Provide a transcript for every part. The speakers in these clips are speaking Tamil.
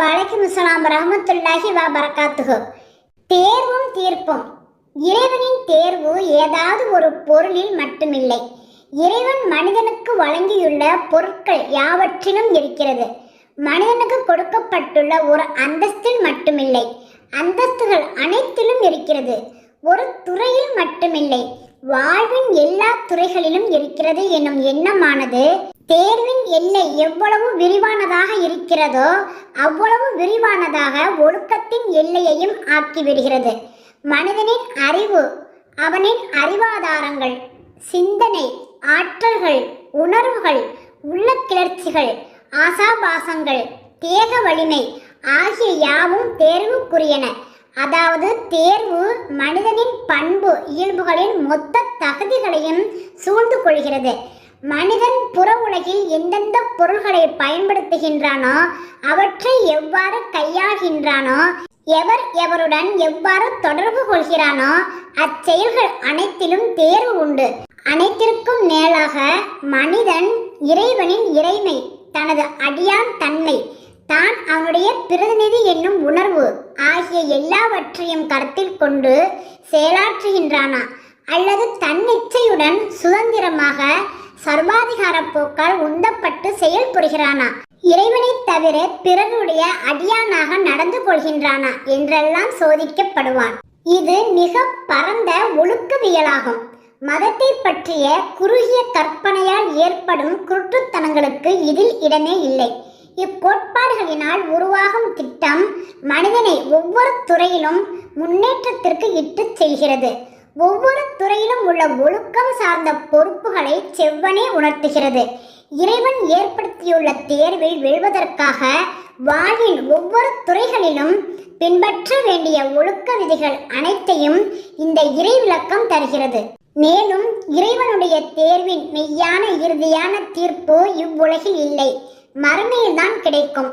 வலைக்கும் அஸ்ஸலாம் ரஹமத்துல்லாஹி வா பரக்காத்துகு தேர்வும் தீர்ப்பும். இறைவனின் தேர்வு ஏதாவது ஒரு பொருளில் மட்டுமில்லை. இறைவன் மனிதனுக்கு வழங்கியுள்ள பொருட்கள் யாவற்றிலும் இருக்கிறது. மனிதனுக்கு கொடுக்கப்பட்டுள்ள ஒரு அந்தஸ்தில் மட்டுமில்லை. அந்தஸ்துகள் அனைத்திலும் இருக்கிறது. ஒரு துறையில் மட்டுமில்லை. வாழ்வின் எல்லா துறைகளிலும் இருக்கிறது என்னும் எண்ணமானது தேர்வின் எல்லை எவ்வளவு விரிவானதாக இருக்கிறதோ அவ்வளவு விரிவானதாக ஒழுக்கத்தின் எல்லையையும் ஆக்கிவிடுகிறது. மனிதனின் அறிவு அவனின் அறிவாதாரங்கள் சிந்தனை ஆற்றல்கள் உணர்வுகள் உள்ள கிளர்ச்சிகள் ஆசாபாசங்கள் தேக வலிமை ஆகிய யாவும் தேர்வுக்குரியன. அதாவது தேர்வு மனிதனின் பண்பு இயல்புகளின் மொத்த தகுதிகளையும் சூழ்ந்து கொள்கிறது. மனிதன் புற உலகில் எந்தெந்த பொருள்களை பயன்படுத்துகின்றானோ அவற்றை எவ்வாறு கையாள்கின்றானோ எவர் எவருடன் எவ்வாறு தொடர்பு கொள்கிறானோ அச்செயல்கள் அனைத்திலும் தேர்வு உண்டு. அனைத்திற்கும் மேலாக மனிதன் இறைவனின் இறைமை தனது அடியான் தன்மை தான் அவனுடைய பிரதிநிதி என்னும் உணர்வு ஆகிய எல்லாவற்றையும் கருத்தில் கொண்டு செயலாற்றுகின்றானா அல்லது தன்னிச்சையுடன் சுதந்திரமாக சர்வாதிகார போக்கால் உந்தப்பட்டு செயல்புரிகிறானா இறைவனைத் தவிர பிறருடைய அடியானாக நடந்து கொள்கின்றானா? என்றெல்லாம் சோதிக்கப்படுவான். இது மிக பரந்த ஒழுக்கவியலாகும். மதத்தை பற்றிய குறுகிய கற்பனையால் ஏற்படும் குருட்டுத்தனங்களுக்கு இதில் இடமே இல்லை. இக்கோட்பாடுகளினால் உருவாகும் திட்டம் மனிதனை ஒவ்வொரு துறையிலும் முன்னேற்றத்திற்கு இட்டுச் செல்கிறது. ஒவ்வொரு துறையிலும் உள்ள ஒழுக்கம் சார்ந்த பொறுப்புகளை செவ்வனே உணர்த்துகிறது. இறைவன் ஏற்படுத்தியுள்ள தேர்வில் வெல்வதற்காக வாழ்வின் ஒவ்வொரு துறைகளிலும் பின்பற்ற வேண்டிய ஒழுக்க விதிகள் அனைத்தையும் இந்த இறை விளக்கம் தருகிறது. மேலும் இறைவனுடைய தேர்வின் மெய்யான இறுதியான தீர்ப்பு இவ்வுலகில் இல்லை. மறுமையில்தான் கிடைக்கும்.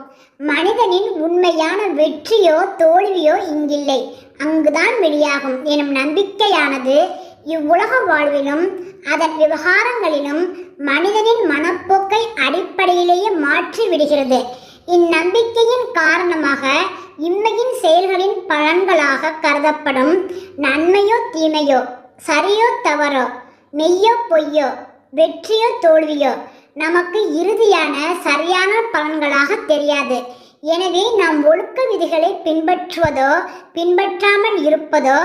மனிதனின் உண்மையான வெற்றியோ தோல்வியோ இங்கில்லை. அங்குதான் வெளியாகும் எனும் நம்பிக்கையானது இவ்வுலக வாழ்விலும் அதன் விவகாரங்களிலும் மனிதனின் மனப்போக்கை அடிப்படையிலேயே மாற்றி விடுகிறது. இந்நம்பிக்கையின் காரணமாக இம்மையின் செயல்களின் பலன்களாக கருதப்படும் நன்மையோ தீமையோ சரியோ தவறோ மெய்யோ பொய்யோ வெற்றியோ தோல்வியோ நமக்கு இறுதியான சரியான பலன்களாக தெரியாது. எனவே நாம் ஒழுக்க விதிகளை பின்பற்றுவதோ பின்பற்றாமல் இருப்பதோ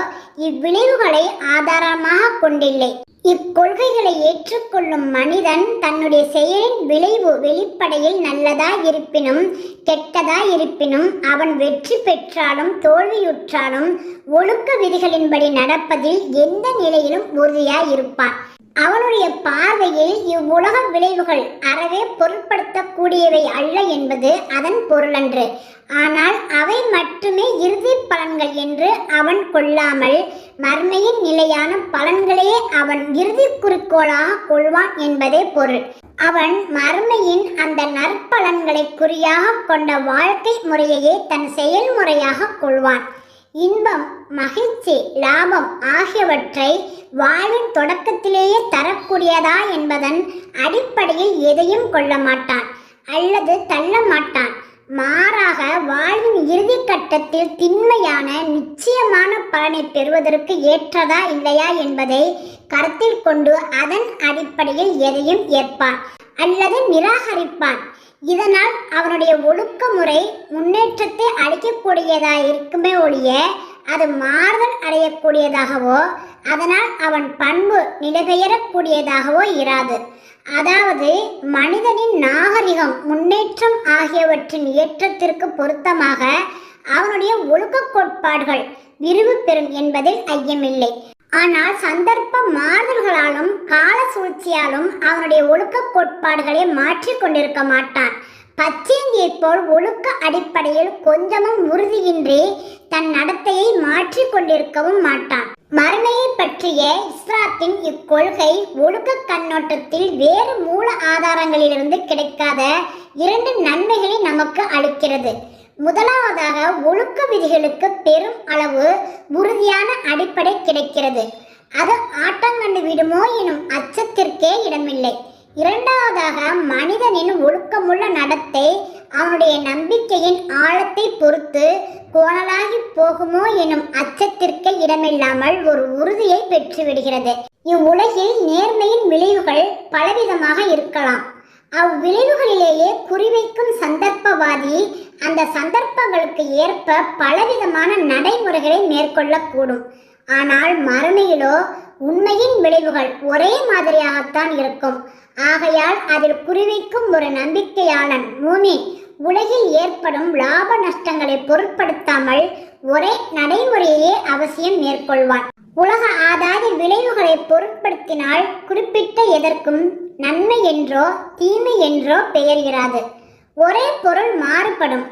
இவ்விளைவுகளை ஆதாரமாக கொண்டில்லை. இக்கொள்கைகளை ஏற்றுக்கொள்ளும் மனிதன் தன்னுடைய செயலின் விளைவு வெளிப்படையில் நல்லதா இருப்பினும் கெட்டதா இருப்பினும் அவன் வெற்றி பெற்றாலும் தோல்வியுற்றாலும் ஒழுக்க விதிகளின்படி நடப்பதில் எந்த நிலையிலும் உறுதியாய் இருப்பான் அவனுடைய பார்வையில் இவ்வுலக விளைவுகள் அறவே பொருட்படுத்தக்கூடியவை அல்ல என்பது அதன் பொருளன்று. ஆனால் அவை மட்டுமே இறுதி பலன்கள் என்று அவன் கொள்ளாமல் மர்மையின் நிலையான பலன்களே அவன் இறுதி குறிக்கோளாக கொள்வான் என்பதே பொருள். அவன் மர்மையின் அந்த நற்பலன்களை குறியாக கொண்ட வாழ்க்கை முறையையே தன் செயல்முறையாக கொள்வான். இன்பம் மகிழ்ச்சி லாபம் ஆகியவற்றை வாழ்வின் தொடக்கத்திலேயே தரக்கூடியதா என்பதன் அடிப்படையில் எதையும் கொள்ள மாட்டான் அல்லது தள்ள மாட்டான். மாறாக வாழ்வின் இறுதி கட்டத்தில் திண்மையான நிச்சயமான பலனை பெறுவதற்கு ஏற்றதா இல்லையா என்பதை கருத்தில் கொண்டு அதன் அடிப்படையில் எதையும் ஏற்பான் அல்லது நிராகரிப்பான். இதனால் அவனுடைய ஒழுக்க முறை முன்னேற்றத்தை அளிக்கக்கூடியதாக இருக்குமே ஒழிய அது மாறுதல் அடையக்கூடியதாகவோ அதனால் அவன் பண்பு நிலைபெயரக்கூடியதாகவோ இராது. அதாவது மனிதனின் நாகரிகம் முன்னேற்றம் ஆகியவற்றின் ஏற்றத்திற்கு பொருத்தமாக அவனுடைய ஒழுக்க கோட்பாடுகள் விரிவு பெறும் என்பதில் ஐயமில்லை. ஆனால் சந்தர்ப்ப மாறுதல்களாலும் கால சூழ்ச்சியாலும் அவனுடைய ஒழுக்க கோட்பாடுகளை மாற்றி கொண்டிருக்க மாட்டான். பச்சேந்தியைப் போல் ஒழுக்க அடிப்படையில் கொஞ்சமும் உறுதியின்றி தன் நடத்தையை மாற்றி கொண்டிருக்கவும் மாட்டான். மறுமையை பற்றிய இஸ்ராத்தின் இக்கொள்கை ஒழுக்க கண்ணோட்டத்தில் வேறு மூல ஆதாரங்களிலிருந்து கிடைக்காத இரண்டு நன்மைகளை நமக்கு அளிக்கிறது. முதலாவதாக ஒழுக்க விதிகளுக்கு பெரும் அளவு உறுதியான அடிப்படை கிடைக்கிறது. அது ஆட்டங்கண்டு விடுமோ எனும் அச்சத்திற்கே இடமில்லை. இரண்டாவதாக மனிதனின் ஒழுக்கமுள்ள நடத்தை அவனுடைய நம்பிக்கையின் ஆழத்தை பொறுத்து கோணலாகி போகுமோ எனும் அச்சத்திற்கு இடமில்லாமல் ஒரு உறுதியை பெற்றுவிடுகிறது. இவ்வுலகில் நேர்மையின் விளைவுகள் பலவிதமாக இருக்கலாம். அவ்விளைவுகளிலேயே குறிவைக்கும் சந்தர்ப்பவாதி அந்த சந்தர்ப்பங்களுக்கு ஏற்ப பலவிதமான நடைமுறைகளை மேற்கொள்ளக்கூடும். ஆனால் மறுமையிலோ உண்மையின் விளைவுகள் ஒரே மாதிரியாகத்தான் இருக்கும். ஆகையால் அதில் குறிவைக்கும் ஒரு நம்பிக்கையாளன் மூமி உலகில் ஏற்படும் லாப நஷ்டங்களை பொருட்படுத்தாமல் ஒரே நடைமுறையே அவசியம் மேற்கொள்வான். உலக ஆதாய பொருட்படுத்தினால் குறிப்பிட்ட எதற்கும் நன்மை என்றோ தீமை என்றோ பெயர்கிறாது. ஒரே பொருள் மாறுபடும்.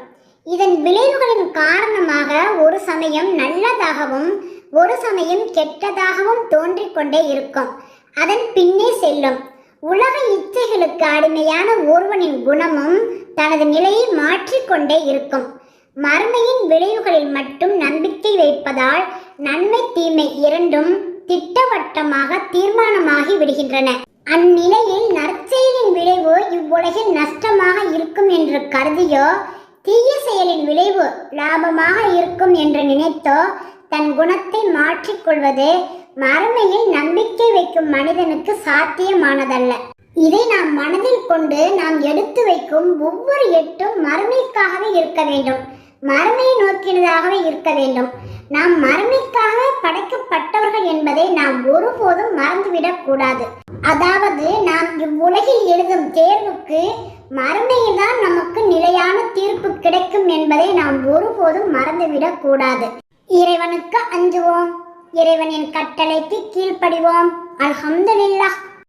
இதன் விளைவுகளின் காரணமாக ஒரு சமயம் நல்லதாகவும் ஒரு சமயம் கெட்டதாகவும் தோன்றிக்கொண்டே இருக்கும். அதன் பின்னே செல்லும். உலக இச்சைகளுக்கு அடிமையான ஒருவனின் குணமும் தனது நிலையை மாற்றிக்கொண்டே இருக்கும். மறுமையின் விளைவுகளில் மட்டும் நம்பிக்கை வைப்பதால் நன்மை தீமை இரண்டும் திட்டவட்டமாக தீர்மானமாகி விடுகின்றன. அந்நிலையில் நற்செயலின் விளைவு இவ்வுலகில் நஷ்டமாக இருக்கும் என்று கருதியோ தீய செயலின் விளைவு லாபமாக இருக்கும் என்று நினைத்தோ தன் குணத்தை மாற்றிக்கொள்வது மறுமையில் நம்பிக்கை வைக்கும் மனிதனுக்கு சாத்தியமானதல்ல. இதை நாம் மனதில் கொண்டு நாம் எடுத்து வைக்கும் ஒவ்வொரு எட்டும் மறுமைக்காகவே இருக்க வேண்டும். மறுமையை நோக்கினதாகவே இருக்க வேண்டும். நாம் மறுமைக்காக படைக்கப்பட்டவர்கள் என்பதை நாம் ஒருபோதும் மறந்துவிடக் கூடாது. அதாவது நாம் இவ்வுலகில் எழுதும் தேர்வுக்கு மறுமையில்தான் நமக்கு நிலையான தீர்ப்பு கிடைக்கும் என்பதை நாம் ஒருபோதும் மறந்துவிடக் கூடாது. இறைவனுக்கு அஞ்சுவோம். இறைவனின் கட்டளைக்கு கீழ்ப்படிவோம். அல்ஹம்துலில்லாஹ்.